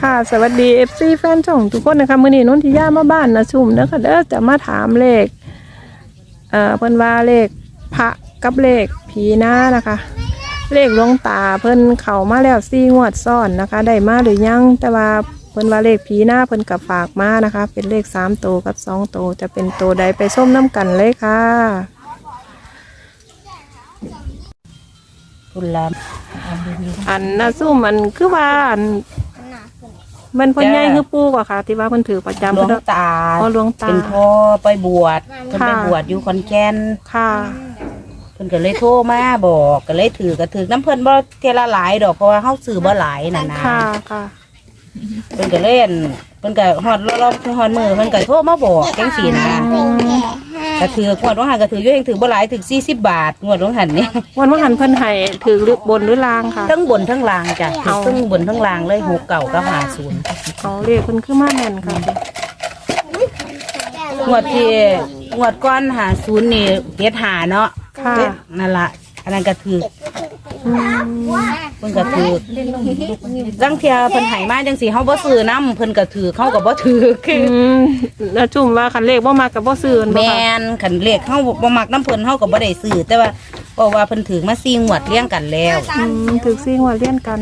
ค่ะ สวัสดี FC แฟนช่องทุกคนนะคะมื้อนี้นนทิยามาบ้านนะชุมนะคะเด้อจะมาถามเลขเอ่อเพิ่นว่าเลขพระกับเลขผีหน้านะคะ เลขหลวงตาเพิ่นเข้ามาแล้วซี่งวดซ้อนนะคะ ได้มาหรือยังแต่ว่าเพิ่นว่าเลขผีหน้าเพิ่นกับฝากมานะคะ เป็นเลขสามตัวกับสองตัวจะเป็นตัวใดไปส้มน้ำกันเลยค่ะคุณลอันนะซุ่มมันคือว่าอัน มันเพ่นใหญ่คือปูกว่าค่ะ ที่ว่าเพิ่นถือประจำำหลวเพิ่นงตาอ๋อหลวงตา เป็นพ่อไปบวชเพิ่นค่ะไปบวชอยู่ขอนแก่นค่ะเพิ่นก็เลยโทรมาบอกก็เลยถือก็ถือน้ำเพิ่นบ่เทยละหลายดอกเพราะว่าเฮาซื้อบ่หลายน่ะนะค่ะค่ะ เพิ่นก็เล่นเพิ่นก็ฮอดรอบๆฮอดมือเพิ่นก็โทรมาบอกจังซี่นะ ก็ถือกงวดว่าหันก็ถืออยู่เองถือบ่หลายถือ40บาทงวดว่าหันนี่ วันว่าหันเพิ่นให้ถือหรือบนหรือลางค่ะ ทั้งบนทั้งล่างจ้ะถือทั้งบนทั้งล่างเลย6เก่ากับ50เอาเลขเพิ่นคือมาแม่นค่ะ งวดที่งวดก้อนหาศูนย์นี่เฮ็ดหาเนาะค่ะเฮ็ดนั่นละอันนั้นก็ถืออืม เพิ่นก็ถือจังเทียเพิ่นให้มาจังสิเฮาบ่ซื้อนํเพิ่นก็ถือเขาก็บ่ถือคืออืมแล้วจุ่มว่าคันเลขบ่มากับบ่ซื้อแมบ่ค่ะนคันเลขเฮาบ่มักน้ำเพิ่นเฮาก็บ่ได้ซื้อแต่ว่าเพราะว่าเพิ่นถือมา4งวดเลี้ยงกันแล้ว อืมถือซิงว่าเลียนกัน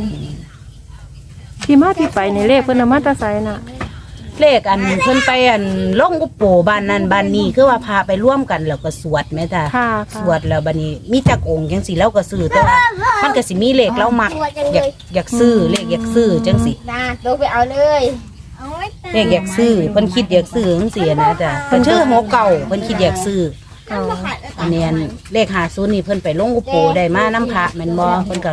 ที่มาที่ไปในเลขเพิ่นเอามาแตะไสน่ะ เลขอันเพิ่นไปอันลงกุโปบ้านนั้นบ้านนี้คือว่าพาไปร่วมกันแล้วก็สวดแม่จ้ะค่ะสค่ะวดแล้วบัดนี้มีจักองค์จังสิแล้วก็ซื้อแต่ว่ามันก็สิมีเลขเรามักอยากอยากซื้อเลขอยากซื้อจังสินะลงไปเอาเลยเลขอยากซื้อเพิ่นคิดอยากซื้อจังซี่นะจ้ะเพิ่นชื่อหัวเก่าเพิ่นคิดอยากซื้ออ๋ออันเนี้ยเลข50นี่เพิ่นไปลงกุโปได้มาน้ำพระแม่นบ่เพิ่นก็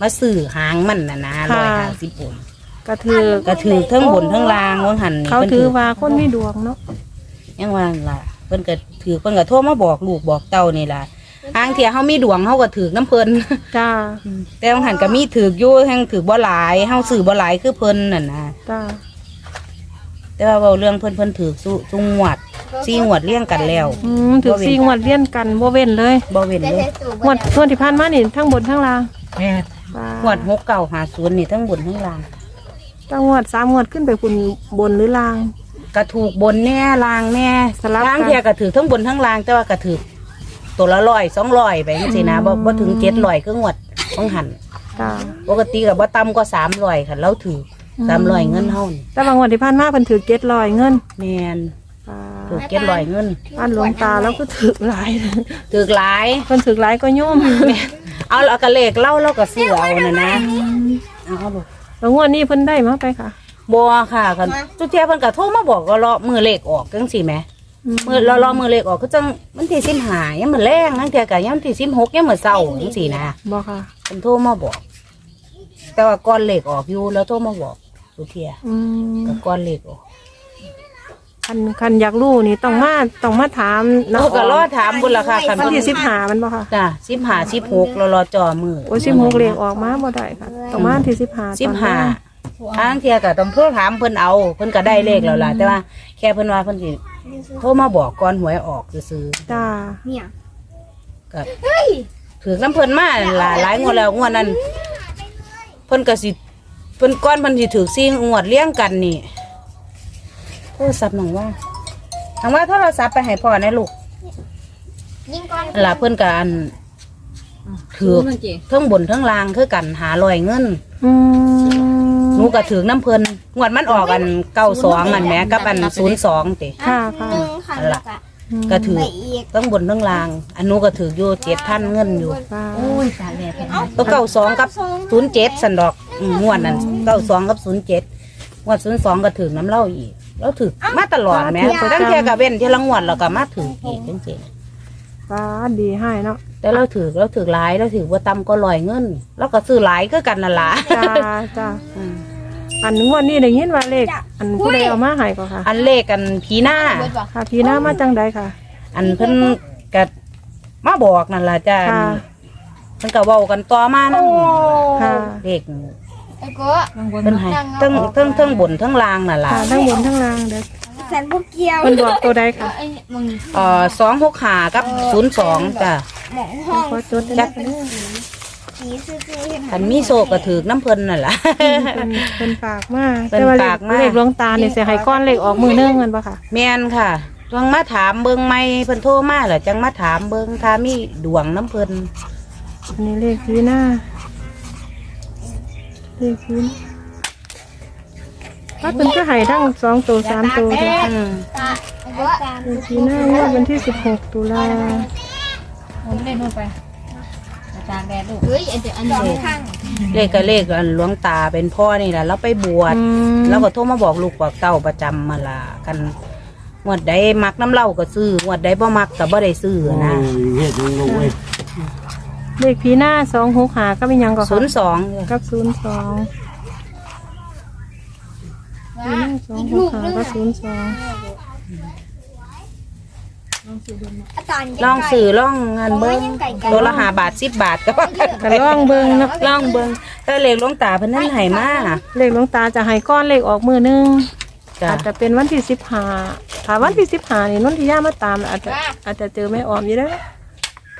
มาซื้อหางมันน่ะนะ150องค์ ก็ถือก็ถือเทั้งบนเทั้งล่างว่าหันนี่เขาเพิ่นถือว่าคนมีดวงเนาะยังว่าล่ะเพิ่นก็ถือเพิ่นก็โทรมาบอกลูกบอกเต้านี่ล่ะทางเที่ยเฮามีดวงเฮาก็ถือน้ำเพิ่น จ้าแต่ว่าหันก็มีถืออยู่แห่งถือบ่หลายเฮาซื้อบ่หลายคือเพิ่นนั่นนะจ้าแต่ว่าเว้าเรื่องเพิ่นเพิ่นถือสุสุงวดสี่งวดเลี้ยงกันแล้วอืมถือซีงวดเลี่ยนกันบ่เว้นเลยบ่เว้นได้เลยใช้สูบงวดงวดที่ผ่านมานี่ทั้งบนทั้งล่างแม่ว้างวดหกเก้าหาศูนย์นี่ทั้งบนทั้งล่าง ตั้งงวดสามงวดขึ้นไปคุณบนหรือล่างก็ถูกบนแน่ล่างแน่สลับกันทางเที่ยก็ถือทั้งบนทั้งล่างแต่ว่าก็ถือตัวละร้อยสองร้อยไปจังซี่นะบ่บ่ถึงเจ็ดร้อยคืองวดของหันจ้าปกติก็บ่ต่ำกว่าสามร้อยค่ะเราถือสามร้อยเงินเฮานี่แต่บางงวดที่ผ่านมาเพิ่นถือเก็ดลอยเงินแม่นว้าถือเจ็ดร้อยเงินบ้านหลวงตาแล้วก็ถือหลายถือหลาย เพิ่นถือหลายก็โยมเอาแล้วก็เลขเล่าแล้วก็ซื้อเอาน่ะนะเอาเอาลูก แล้วงวดนี้เพิ่นได้มาไปค่ะ บัวค่ะกันจุดเทียเพิ่นก็โทรมาบอกก็รอมือเลขออกจังซี่แหมอืมมือรอรอมือเลขออกก็จังมันที่15ยังมื้อแรงนั่นเทียก็ยังที่16ยังมื้อเช้าจังซี่นะบ่ค่ะเพิ่นโทรมาบอก แต่ว่าก่อนเลขออกอยู่แล้วโทรมาบอกจุดเทียอืมก็ก่อนเลขออก คันคันอยากรู้นี่ต้องมาต้องมาถามเราก็รอถามบุญละค่ะคันวันเพิ่นที่สิบห้ามันบ่ค่ะจ้ะ15 16รอรอจอมือโอ้ยสิบหกเลขออกมาบ่ได้ค่ะต้องมาวันที่สิบห้าสิบห้าทางเทียก็ต้องโทรถามเพิ่นเอาเพิ่นก็ได้เลขแล้วล่ะแต่ว่าแค่เพิ่นว่าเพิ่นสิโทรมาบอกก่อนหวยออกซื่อจ้าเนี่ยๆก็ถือน้ำเพิ่นมาหลายหลายงวดแล้วงวดนั้นเพิ่นก็สิเพิ่นก้อนเพิ่นสิถือซี่งวดเลี้ยงกันนี่ โทรศัพท์น้องว่าน้องว่าโทรศัพท์ไปให้พ่อนะลูกยิงก่อนนั่นล่ะเพิ่นก็อันถือเทั้งบนเทั้งล่างคือกันหาลอยเงินอืมหนูก็ถือน้ำเพิ่นงวดมันออกอันเก้าสองอันแหม้กับอันศูนย์สองติ ค่ะค่ะหนึ่งค่ะแล้วก็ก็ถือไปอีกต้องบนต้องลาง อันนู้นก็ถืออยู่เจ็ดพันเงินอยู่ว้าตัวเก้าสองกับศูนย์เจ็ดสันดอกอืมงวดนั้นเก้าสองกับศูนย์เจ็ดงวดศูนย์สองก็ถือน้ำเหล้าอีก แล้วถือมาตลอดแหม่ตั้งเทียกับเว้นเที่ยละงวดแล้วก็มาถืออีกจริงว้าดีให้เนาะๆแต่เราถือเราถือหลายเราถือว่าต่ำก็ลอยเงินแล้วก็ซื้อหลายก็กันนั่นล่ะจ้าจ้าอืมอันงวดนี้ได้ยินว่าเลข อันผู้ใดเอามาให้ก็ค่ะ อันเลขกันผีหน้าเบิดบ่ค่ะพี่หน้ามาจังใดค่ะ อันเพิ่นก็มาบอกนั่นล่ะจ้าค่ะ เพิ่นก็เว้ากันต่อมานั่นค่ะ เลข ไอ้โก้เพิ่นให้ทั้งทั้งทั้งบนทั้งล่างนั่นล่ะค่ะทั้งบนทั้งล่างเด้อแสนพวกเกียวเพิ่นบอกตัวใดค่ะไอ้มึงเอ่อสองหกหากับศูนย์สองจ้ะหมองห้องขอจดได้ไหมคะผีซื่อๆเห็นคันมีโซก็ถือน้ำเพิ่นนั่นล่ะ เพิ่นเพิ่นฝากมาเพิ่นแต่ว่าเลฝาขกมา เลขหลวงตาเนี่ยสิให้ก้อนเลขออกมือนึงแมันบ่ค่ะ แม่นค่ะลองมาถามเบิ่งไหมเพิ่นโทรมาแล้วจังมาถามเบิ่งถ้ามีดวงน้ำเพิ่นอันนี้เลขพีหน้า เลขพีถ้าเป็นก็ให้ทั้งสองตัวสามตัวเลยอืมตาเอาตาเลขพีหน้างวดวันที่สิบหกตุลาผมเล่นนู่นไปอาจารย์แดดลูกเฮ้ยอันเดียวอันเดียวข้างเลขก็เลขอันหลวงตาเป็นพ่อนี่แหละเราไปบวชอืมแล้วก็โทรมาบอกลูกบอกเต้าประจำมาละกันงวดใดมักน้ำเหล้าก็ซื้องวดใดบ่มักก็บ่ได้ซื้อนะ เฮ็ดลงไว้ เลขพีหน้าสองหกหาก็เป็นหยังก่อนศูนย์สองกับศูนย์สองพีหน้าสองหกหาก็ศูนย์สองอาจารย์ลองสื่อลองงานเบิ้งตัวละหาบาทสิบบาทก็ว่ากันกันล่องเบิงเนาะลองเบิ้งถ้าเลขหลวงตาเพิ่นนั่นให้มาเลขหลวงตาจะให้ก้อนเลขออกมือนึงจ้ะอาจจะเป็นวันที่สิบห้าถ้าวันที่สิบห้านี่นนทิยามาตาม อาจจะอาจจะเจอแม่ออมอยู่แล้ว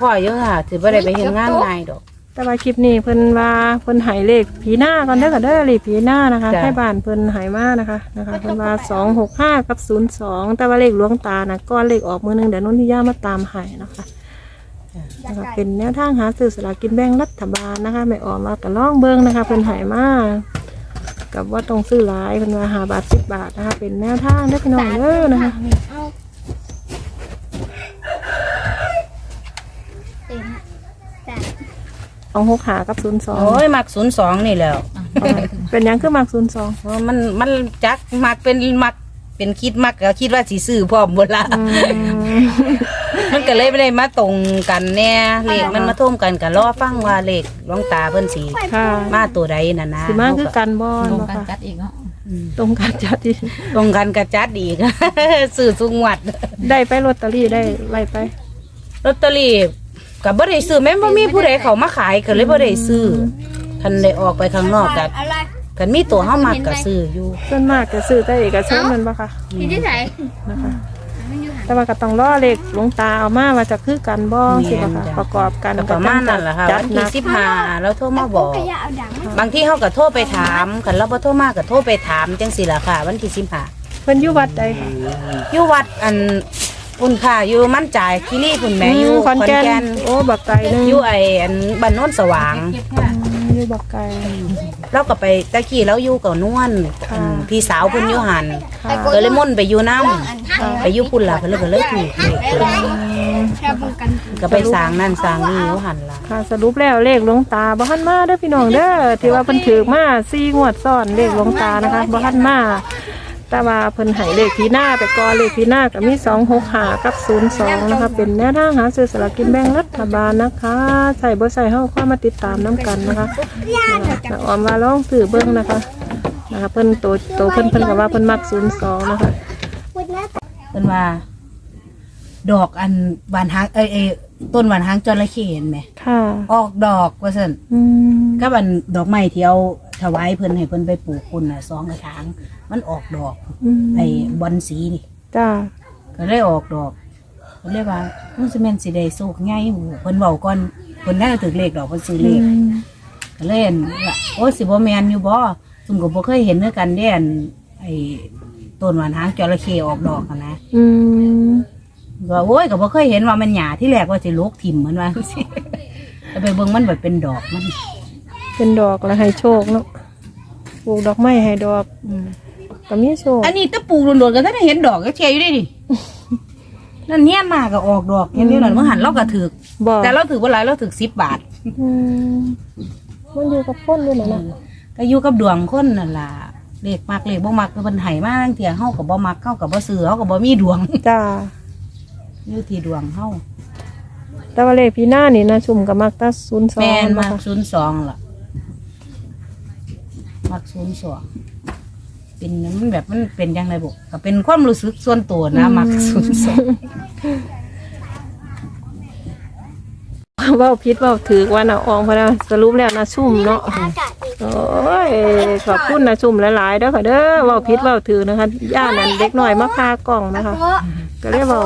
พ่อเยอะค่ะถือบ่ได้ไปเฮ็ดงานง่ายดอก แต่ว่าคลิปนี้เพิ่นว่าเพิ่นใหายเลขผีหน้าก่อนเด้อก็เด้อเลขผีหน้านะคะจ้ะ ให้บ้านเพิ่นใหายมานะคะนะคะเพิ่นว่าสองหกห้ากับศูนย์สองแต่ว่าเลขหลวงตานะก้อนเลขออกมือหนึงเดี๋ยวนนทิยามาตามให้นะคะนะคะเป็นแนวทางหาซื้อสลากกินแบ่งรัฐบาลนะคะแม่ออมมาก็ล่องเบิ่งนะคะเพิ่นใหายมากับว่าต้องซื้อหลายเพิ่นว่าหาบาทสิบบาทนะคะเป็นแนวทางเด้อพี่น้องเด้อนะคะ เอา เต็มจ้ะสองหกหากับศูนย์สองโอ้ยมักศูนย์สองนี่แหล้วเป็นหยังคือมักศูนย์สองเพราะมันมันจักมักเป็นมักเป็นคิดมักก็คิดว่าสิซื้อพร้อมบ่ละมันก็เลยไม่ได้มาตรงกันแน่เลขมันมาท่วมกันก็รอฟังว่าเลขหลวงตาเพิ่นสิค่ะมาตัวใดน่ะนะสิมาคือกันบอลลงบ่กันค่ะจัดอีกเนาะอืมตรงกันจัดที่ตรงกันกระจัดอีกซื้อสุงวัดได้ไปลอตเตอรี่ได้ไล่ไปลอตเตอรี่ ก็บ่ได้ซื้อแม่นบ่มีผู้ใดเขามาขายก็เลยบ่ได้ซื้อคันได้ออกไปข้างนอกก็อะไรคันมีตัวเฮามักก็ซื้ออยู่ส่วนมากจะซื้อแต่เอกชนแมันบ่ค่ะที่ที่ไหนนะคะ มันอยู่หันแต่ว่าก็ต้องรอเลขหลวงตาเอามาว่าจะคือกันบ่สิบ่ค่ะ ประกอบกันก็ประมาณนั้นล่ะค่ะจัวัดนหที่นัก15แล้วโทรมาบอกขยะเอาดังมาบางที่เฮาก็โทรไปถามคันเราบ่โทรมาก็โทรไปถามจังซี่ล่ะค่ะ วันที่15เพิ่นอยู่วัดใดค่ะอยู่วัดอัน อุ่นค่ะอยู่มั่นใจายคีรีพุ่นแหม่อยู่มขอนแก่นโอ้บักไก่หนึงอยู่ไอ้อันบ้านโน้นสว่างเก็บค่ะอืมอยู่บักไก่เราก็ไปตะกี้เราอยู่กับนวลค่ะอืมพี่สาวเพิ่นอยู่หันค่ะก็เลยมุ่นไปอยู่น้อันห้าำไปอยู่พุ่นล่ะเพิ่นเลยก็เลยถูกเลขแค่บุกันก็ไปสร้างนั่นสร้างนี่อยู่หันล่ะค่ะสรุปแล้วเลขหลวงตาบ่ทันมาเด้อพี่น้องเด้อที่ว่าเพิ่นถือมา4งวดซ้อนเลขหลวงตานะคะบ่ทันมา แต่ว่าเพิ่นให้เลขพีหน้าแต่ก่อนเลขพีหน้าก็มี265กับ02นะคะ เป็นแนวทางหาซื้อสลากกินแบ่งรัฐบาลนะคะใส่บ่ใส่เฮาเข้ามาติดตามน้กันนะคะนะคะออมว่าลองซื้อเบิ่งนะคะนะคะเพิ่นโตโตเพิ่นเพิ่นก็ว่าเพิ่นมัก02นะคะพูดนะเพิ่นว่า ดอกอันบานหางเอ้ยเอ้ยต้นบานหางจระเข้เห็นไหมค่ะ ออกดอกว่าซั่นอืม ก็บันดอกไม้ที่เอา ถวายเพิ่นให้เพิ่นไปปลูกคุณน่ะสองกระถาง มันออกดอกอืมไอ้บอนสีนี่จ้าก็เลยออกดอกเพิ่นเลยว่ามันสิแม่นสิได้โชคใหญ่หูเพิ่นเว้าก่อนเพิ่นน่าจะถึกเลขดอกเพิ่นซื้อเลขก็เล่นว่าโอ้สิบ่แมนอยู่บ่ซุ่มก็บ่เคยเห็นด้วยกันเด้อันไอ้ต้นหวานหางจระเข้ออกดอกอะนะอืมก็โอ้ยก็บ่เคยเห็นว่ามันหญ้าที่แรกว่าสิลกถิ่มมันว่าสิแต่ไปเบิ่งมันเบิดเป็นดอกมัน เป็นดอกแล้วให้โชคเนาะปลูกดอกไม้ให้ดอกอืมก็มีโชคอันนี้ตะปลูกโดนๆก็ทันได้เห็นดอกก็เทียอยู่ได้ดิ นั่นเนี่ยมาก็ออกดอกเห็นอยู่นั่นเมื่อหันเราก็ถือบอกแต่เราถือว่าหลายเราถือ10บาท อืมมันอยู่กับคนด้วยนะนะก็อยู่กับดวงคนนั่นล่ะเลขมักเลขบ่มักคือเพิ่นให้มาตั้งเที่ยเฮาก็บ่มักเฮาก็บ่ซื้อเฮาก็บ่มีดวง จ้า อยู่ที่ดวงเฮาแต่ว่าเลขพี่หน้านี่นะชุมกับมักตาศูนย์สองแม่นนะมักคะศูนย์สองล่ะ มักศูนย์สองเป็นมันแบบมันเป็นยังไงบุกก็เป็นความรู้สึกส่วนตัวนะมักศูนย์สองเว่าพิษว่าถือว่านะอองพะนะสรุปแล้วนะชุ่มเนาะอากาศดีโอ้ยขอบคุณนะชุ่มหลายๆเด้อค่ะเด้อเว่าพิษเว่าถือนะคะย่านั่นเด็กหน่อยมาพากล่องนะคะเพราะก็เลยเว่า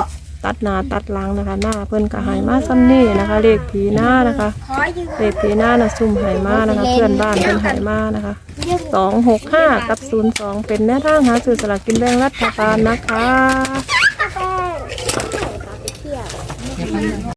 ตัดหน้าตัดหลังนะคะ หน้าเพิ่นก็ใหายมาซ้ำนี่นะคะ เลขผีหน้านะคะ เลขผีหน้านะซุ่มหายมานะคะ เพื่อนบ้านเพิ่นหายมานะคะสองหกห้ากับศูนย์สองเป็นแนวทางหาสื่อสลากกินแบ่งรัฐบาลนะคะ